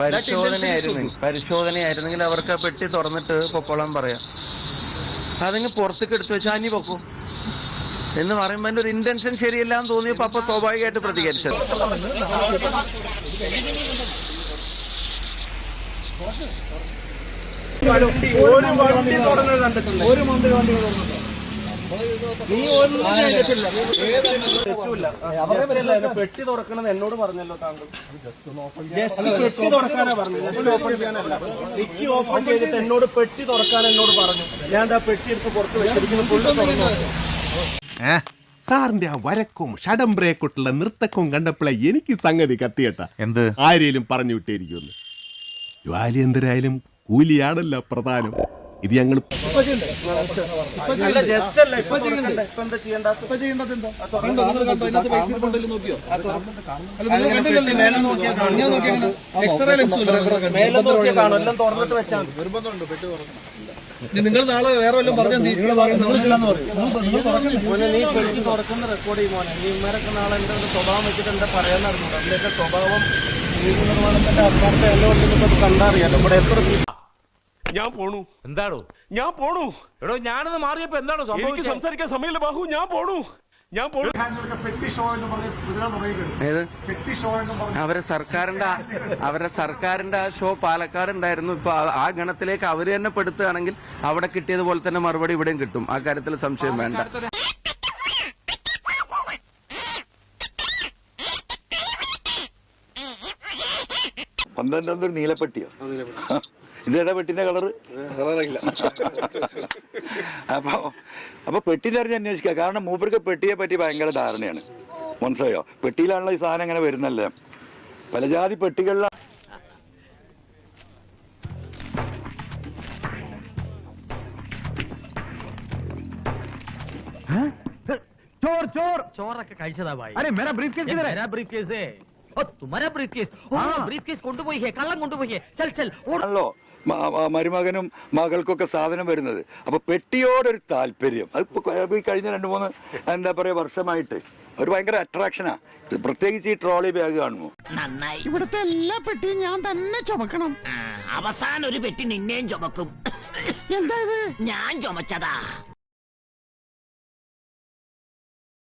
പരിശോധനയായിരുന്നു പരിശോധനയായിരുന്നെങ്കിൽ അവർക്ക് ആ പെട്ടി തുറന്നിട്ട് പൊക്കോളാൻ പറയാം. അതങ്ങ് പുറത്തേക്ക് എടുത്തു വെച്ചാൽ അനി പൊക്കോ. എന്ന് പറയുമ്പോൾ എന്റെ ഒരു ഇന്റൻഷൻ ശരിയല്ല എന്ന് തോന്നിയപ്പോൾ അപ്പൊ സ്വാഭാവികമായിട്ട് പ്രതികരിച്ചത്. ഒരു വണ്ടി തുറന്നത് കണ്ടിട്ടുണ്ട് ഒരു മന്ത്രി വണ്ടി തുറന്നില്ല പെട്ടി തുറക്കണത് എന്നോട് പറഞ്ഞല്ലോ താങ്കൾ. ജസ്റ്റ് പെട്ടി തുറക്കാനാ പറഞ്ഞു ഓപ്പൺ ചെയ്യാനല്ല. ഡിക്കി ഓപ്പൺ ചെയ്തിട്ട് എന്നോട് പെട്ടി തുറക്കാൻ എന്നോട് പറഞ്ഞു. ഞാൻ ആ പെട്ടി എടുത്ത് പുറത്ത് വെച്ചിരിക്കുന്നു. ഫുള്ള് തുറന്നു സാറിന്റെ ആ വരക്കും ഷടം ബ്രേക്കൊട്ടുള്ള നൃത്തക്കും കണ്ടപ്പോഴേ എനിക്ക് സംഗതി കത്തിയട്ട. എന്ത്? ആരേലും പറഞ്ഞു വിട്ടേരിക്കുന്നു ജ്വാലിയന്തരായാലും എന്തരായാലും കൂലിയാണല്ലോ പ്രധാനം. ഇത് ഞങ്ങൾ നിങ്ങൾ നാളെ വേറെ ഇപ്പൊ പറഞ്ഞാൽ ഇപ്പൊ എന്താ ചെയ്യണ്ടാത്ത ഇപ്പൊ ചെയ്യേണ്ടത് എന്താ? മേലെ നോക്കിയാൽ കാണും എല്ലാം തുറന്നിട്ട് വെച്ചാൽ മതി. നിങ്ങൾ നാളെ വേറെ വല്ലതും പറഞ്ഞാൽ മോനെ നീ പെട്ടി തുറക്കുന്ന റെക്കോർഡ് ചെയ്യുമോനെ നീ ഇമാരൊക്കെ നാളെ എന്റെ ഒരു സ്വഭാവം വെച്ചിട്ട് എന്താ പറയാൻ നടന്നു അതിന്റെയൊക്കെ സ്വഭാവം നിർമ്മാണത്തിന്റെ ആത്മാർത്ഥ എല്ലാം ഉണ്ടെന്ന് കണ്ടറിയാലോ. ഇവിടെ എത്ര ഞാൻ പോണു. എന്താണോ ഞാൻ പോണു. എടോ ഞാനൊന്ന് മാറിയപ്പോ എന്താണോ എനിക്ക് സംഭവിച്ചത് സംസാരിക്കാൻ സമയമില്ല ബാഹു. ഞാൻ പോണു. ഞാൻ പോണു. ഏത്? അവരെ സർക്കാരിന്റെ ആ- അവരെ സർക്കാരിന്റെ ആ ഷോ പാലക്കാടുണ്ടായിരുന്നു. ഇപ്പൊ ആ- ആ ഗണത്തിലേക്ക് അവർ തന്നെ പെടുത്തുകയാണെങ്കിൽ അവിടെ കിട്ടിയതുപോലെ തന്നെ മറുപടി ഇവിടെയും കിട്ടും. ആ കാര്യത്തിൽ സംശയം വേണ്ട. പന്ത്രണ്ട് ഒരു നീലപ്പെട്ടിയോ. ഇന്നേതാ പെട്ടിന്റെ കളറ്? കളറില്ല അപ്പൊ അപ്പോൾ പെട്ടിന്റെ അറിഞ്ഞ് അന്വേഷിക്കുക കാരണം മൂപ്പർക്ക് പെട്ടിയെ പറ്റി ഭയങ്കര ധാരണയാണ്. മനസ്സിലായോ? പെട്ടിയിലാണല്ലോ ഈ സാധനം ഇങ്ങനെ വരുന്നല്ലേ? പല ജാതി പെട്ടികളിലാണ് ചോർ കൊണ്ടുപോയി കള്ളം കൊണ്ടുപോയി മരുമകനും മകൾക്കൊക്കെ സാധനം വരുന്നത്. അപ്പൊ പെട്ടിയോടൊരു താല്പര്യം. അതിപ്പോ ഈ കഴിഞ്ഞ രണ്ട് മൂന്ന് എന്താ പറയാ വർഷമായിട്ട്. ഒരു ഭയങ്കര അട്രാക്ഷനാ പ്രത്യേകിച്ച് ഈ ട്രോളി ബാഗ് കാണുമോ നന്നായി. ഇവിടുത്തെ എല്ലാ പെട്ടിയും ഞാൻ തന്നെ ചുമക്കണം. അവസാനം ഒരു പെട്ടി നിന്നെയും ചുമക്കും. എന്താ ഇത്? ഞാൻ ചുമച്ചതാ.